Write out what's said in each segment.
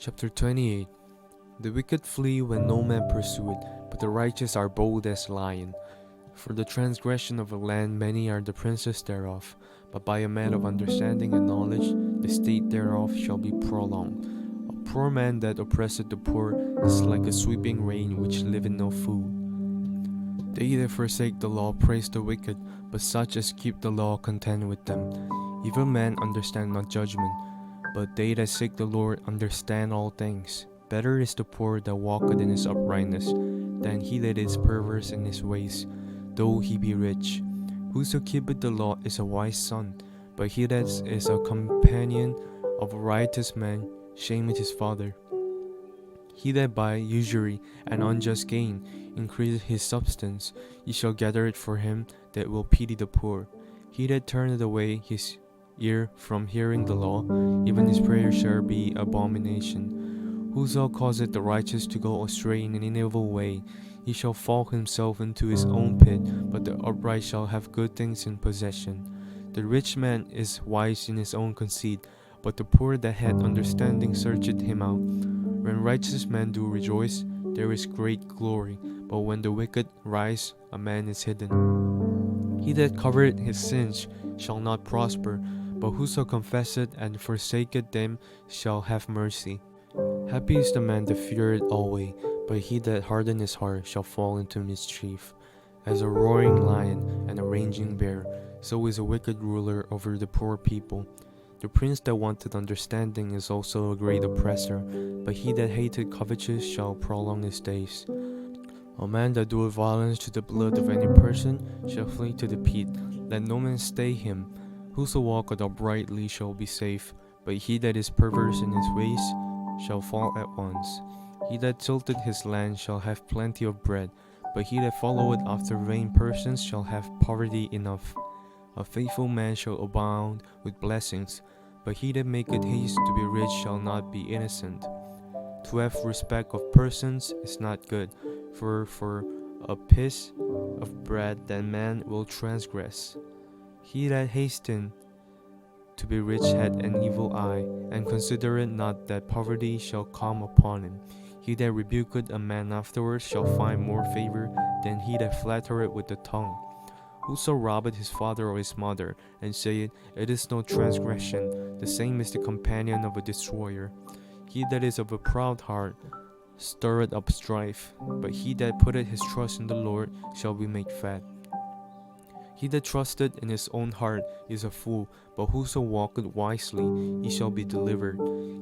Chapter 28 The wicked flee when no man pursue it, but the righteous are bold as lion. For the transgression of a land many are the princes thereof, but by a man of understanding and knowledge the state thereof shall be prolonged. A poor man that oppresseth the poor is like a sweeping rain which leaveth no food. They that forsake the law praise the wicked, but such as keep the law contend with them. Evil men understand not judgment, but they that seek the Lord understand all things. Better is the poor that walketh in his uprightness, than he that is perverse in his ways, though he be rich. Whoso keepeth the law is a wise son, but he that is a companion of a riotous man shameth his father. He that by usury and unjust gain increaseth his substance, ye shall gather it for him that will pity the poor. He that turneth away his ear from hearing the law, even his prayer shall be abomination. Whoso causeth the righteous to go astray in an evil way, he shall fall himself into his own pit, but the upright shall have good things in possession. The rich man is wise in his own conceit, but the poor that hath understanding searcheth him out. When righteous men do rejoice, there is great glory, but when the wicked rise, a man is hidden. He that covereth his sins shall not prosper, but whoso confesseth and forsaketh them shall have mercy. Happy is the man that feareth always, but he that hardeneth his heart shall fall into mischief. As a roaring lion and a raging bear, so is a wicked ruler over the poor people. The prince that wanted understanding is also a great oppressor, but he that hated covetous shall prolong his days. A man that doeth violence to the blood of any person shall flee to the pit. Let no man stay him. Whoso walketh uprightly shall be safe, but he that is perverse in his ways shall fall at once. He that tilteth his land shall have plenty of bread, but he that followeth after vain persons shall have poverty enough. A faithful man shall abound with blessings, but he that maketh haste to be rich shall not be innocent. To have respect of persons is not good, for for a piece of bread that man will transgress. He that hasteneth to be rich hath an evil eye, and considereth not that poverty shall come upon him. He that rebuketh a man afterwards shall find more favor than he that flattereth with the tongue. Whoso robbeth his father or his mother, and saith, It is no transgression, the same is the companion of a destroyer. He that is of a proud heart stirreth up strife, but he that putteth his trust in the Lord shall be made fat. He that trusteth in his own heart is a fool, but whoso walketh wisely, he shall be delivered.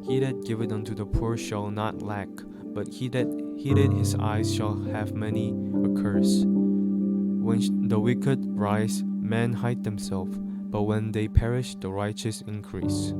He that giveth unto the poor shall not lack, but he that hideth his eyes shall have many a curse. When the wicked rise, men hide themselves, but when they perish, the righteous increase.